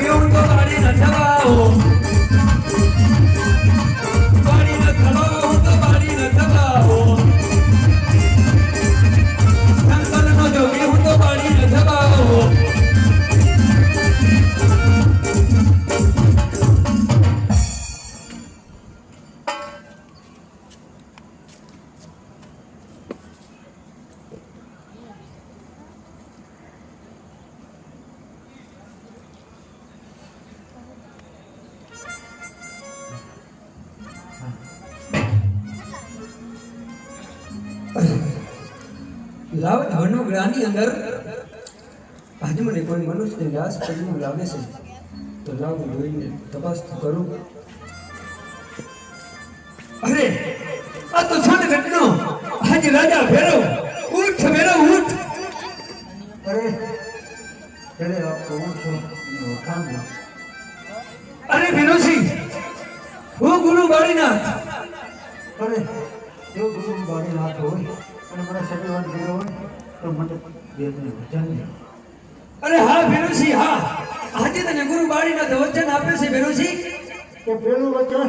જોગી હું તો વાડી ન થવાઓ વાડી લાવ ધનનો ગ્રહની અંદર. આજે મને કોઈ મનુષ્ય વ્યાસ પગનું લાગે છે. તો લાવ જોઈને તપાસ તો કરું. અરે, આ તો છોડ ઘટનો. આજે રાજા ભેરો, ઉઠ ભેરો, ઉઠ. અરે અરે આપ છો ઓળખાણ દો. અરે વિનોસી હું ગુરુ બાળીનાથ. અરે જો ગુરુ બાળીનાથ હોય. અને મને સજીવન ગયો હોય તો મને બે ત્રણ વચન અરે હા ભેરુસિંહ હા. આજે તને ગુરુ બાળીના વચન આપે છે ભેરુસિંહ. કે પેલું વચન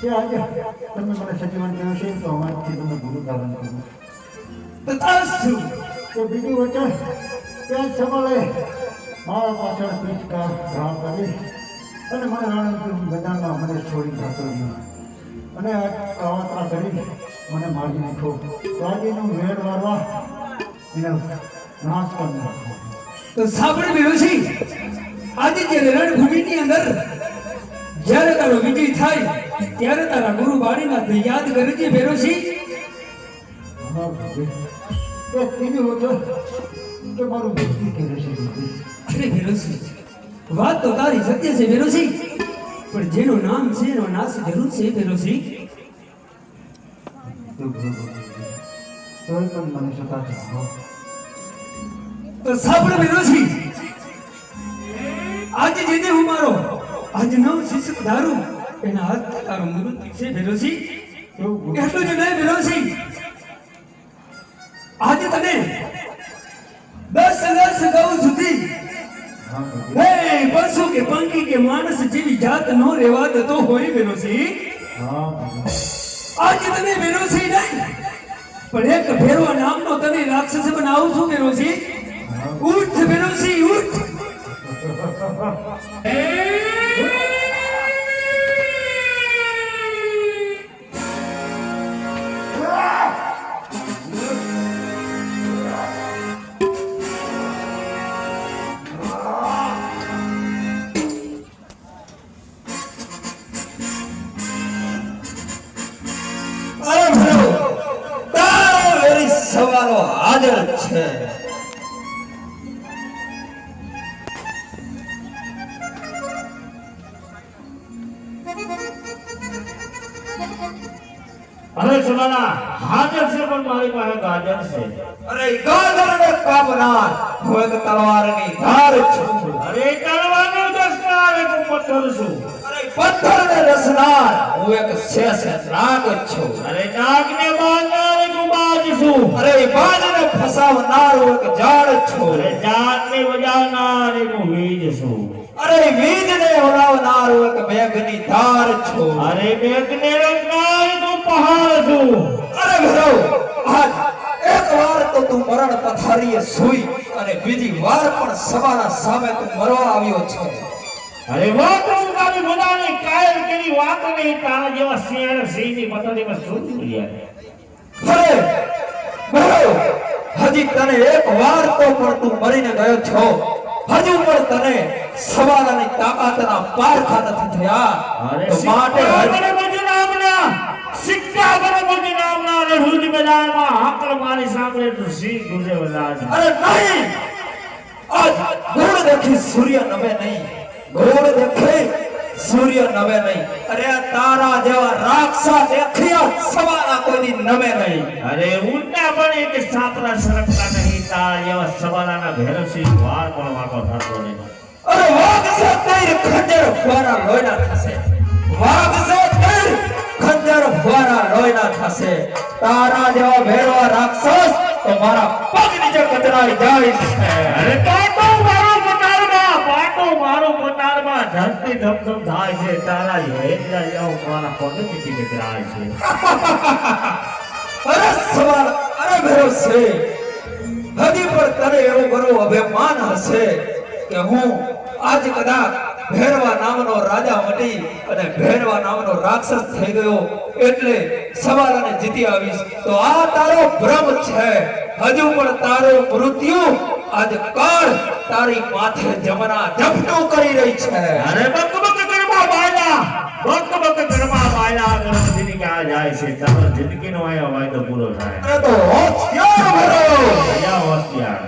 કે આજે તમે મને સજીવન કર્યો છે તો અમારાથી તમે ગુરુ ધારણ કરો. તથાસ્તુ કે બીજું વચન કે આજ સવારે મારા પાછળ પીચકાર ઘા કરી અને મને રાણકપુર મેદાનમાં મને છોડી જતો રહ્યો. અને આ કાવતરા કરી મને મારી નાખો. તો મેળ મારવા એનો નાશ કરી નાખો તો સાંભળ બેરોસી આજે જ્યારે રણભૂમિની અંદર જ્યારે તારો વિજય થાય ત્યારે તારા ગુરુ બાળીનાથને યાદ કરજે બેરોસી હા, બાપુ. કે ત્રીજું વચન કે મારું ભક્તિ છે અરે બેરોસી વાત તો તારી સત્ય છે બેરોસી પણ જેનું નામ છે એનો નાશ જરૂર છે બરોબર. આજે જેને હું મારો, આજ નવ શિશુ ધારું આજે તને દસ દસ ગૌ સુધી. પશુ કે પંખી કે માણસ જેવી જાત નો રેવા દેતો હોય બેરોસી હા. આજે તને બેરોસી નહીં? પણ એક ભેરો નામનો તને રાક્ષસ બનાવું છું બેરોસી ઉઠ બેરોસી ઉઠ સવાલો હાજર છે અરે સુનાના હાજર છે પણ મારી પાસે ગાજર છે અરે ગાદર ને કાપનાર હું એક તલવારની ધાર છું અરે તલવાનો દસનાર એક પથ્થર છું અરે પથ્થર ને રસનાર હું એક શેષ નાગ છું અરે નાગને બાંધનાર એક બાજ છું અરે બાજને ફસાવનાર હું એક ઝાડ છું. અરે જાતને વજાવનાર એક વીજ છું. અરે વીજને ઉડાવનાર હું એક મેઘની ધાર છું. અરે મેઘને રંગનાર તું પહાડ છું. અરે ભરો આજ એક વાર તો તું મરણ પથારીએ સુઈ અને બીજી વાર પણ સવાના સામે તું મરવા આવ્યો છે. અરે વાત હું તારી બધાને કાયર કરી વાત નહીં તારા જેવા શિયાળ સિંહની પથારીમાં શું બોલ્યા અરે ભરો હજી તને એક વાર તો પણ તું મરીને ગયો છો. હજુ પણ તને સવાલાની તાકાતના પારખા નથી થયા. તો માટે સિક્કા બરોબર નામના. ગણપતિ મેદાનમાં હાકલ મારી સાંભળે તો સિંહ ગુજે બજાર અરે નહીં! આજ ગોળ દેખી સૂર્ય નવે નહીં. ગોળ દેખે સૂર્ય નવે નહીં. અરે તારા જેવા રાક્ષસ દેખ્યા સવાના કોઈની નવે નહીં. અરે ઉંડા પણ એક સાતરા સરકતા નહીં. તારા જેવા સવાલાના ભેરસી વાર પણ વાગો થતો નહીં. અરે સે તેર ખંજર ફુવારા લોહીના થશે. સે તેર ખંજર ફુવારા લોહીના થશે. તારા જેવા ભેરવા રાક્ષસ તો મારા પગ નીચે કચરાઈ જાય છે. અરે પાટો મારો છે અરે ભેરો પણ તને એવો અભિમાન હશે કે હું આજ કદાચ ભેરવા નામનો રાજા મટી અને ભેરવા નામનો રાક્ષસ થઈ ગયો એટલે સવાર અને જીતી આવીશ. તો આ તારો ભ્રમ છે. હજુ પણ તારો મૃત્યુ આજ કાળ તારી માથે જમના ઝપટું કરી રહી છે. અરે બકબક બક ગરબા બાયલા બકબક બક ગરબા બાયલા ગણપતિની આ જાય છે તારો જિંદગીનો આયો વાયદો પૂરો થાય. અરે તો હોશિયાર ભરો. અયા હોશિયાર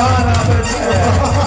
પડી ગયા